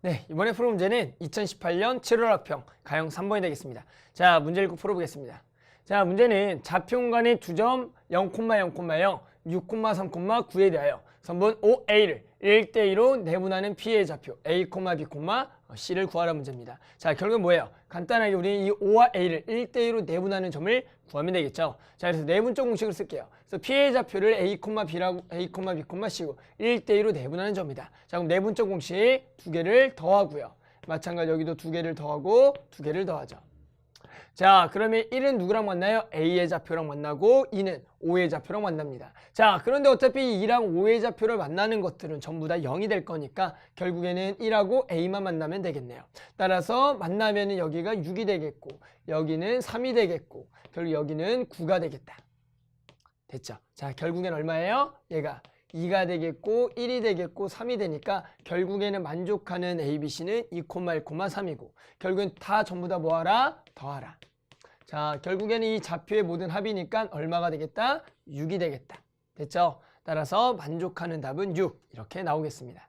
네, 이번에 풀 문제는 2018년 7월 학평 가형 3번이 되겠습니다. 자, 문제 읽고 풀어보겠습니다. 자, 문제는 좌표 공간의 두 점 0,0,0, 6,3,9에 대하여 선분 OA를 1대2로 내분하는 P의 좌표 A, B, C를 구하라 문제입니다. 자, 결국은 뭐예요? 간단하게 우리 이 O와 A를 1대2로 내분하는 점을 구하면 되겠죠. 자, 그래서 내분적 공식을 쓸게요. 그래서 P의 좌표를 A, B라고 A, B, C고 1대2로 내분하는 점이다. 자, 그럼 내분적 공식 두 개를 더하고요. 마찬가지 여기도 두 개를 더하고 두 개를 더하죠. 자, 그러면 1은 누구랑 만나요? A의 좌표랑 만나고 2는 O의 좌표랑 만납니다. 자, 그런데 어차피 2랑 5의 좌표를 만나는 것들은 전부 다 0이 될 거니까 결국에는 1하고 A만 만나면 되겠네요. 따라서 만나면 은 여기가 6이 되겠고 여기는 3이 되겠고 결국 여기는 9가 되겠다. 됐죠? 자, 결국엔 얼마예요? 얘가 2가 되겠고 1이 되겠고 3이 되니까 결국에는 만족하는 ABC는 2, 1, 3이고 결국엔 다 전부 다 뭐하라? 더하라. 자, 결국에는 이 좌표의 모든 합이니까 얼마가 되겠다? 6이 되겠다. 됐죠? 따라서 만족하는 답은 6 이렇게 나오겠습니다.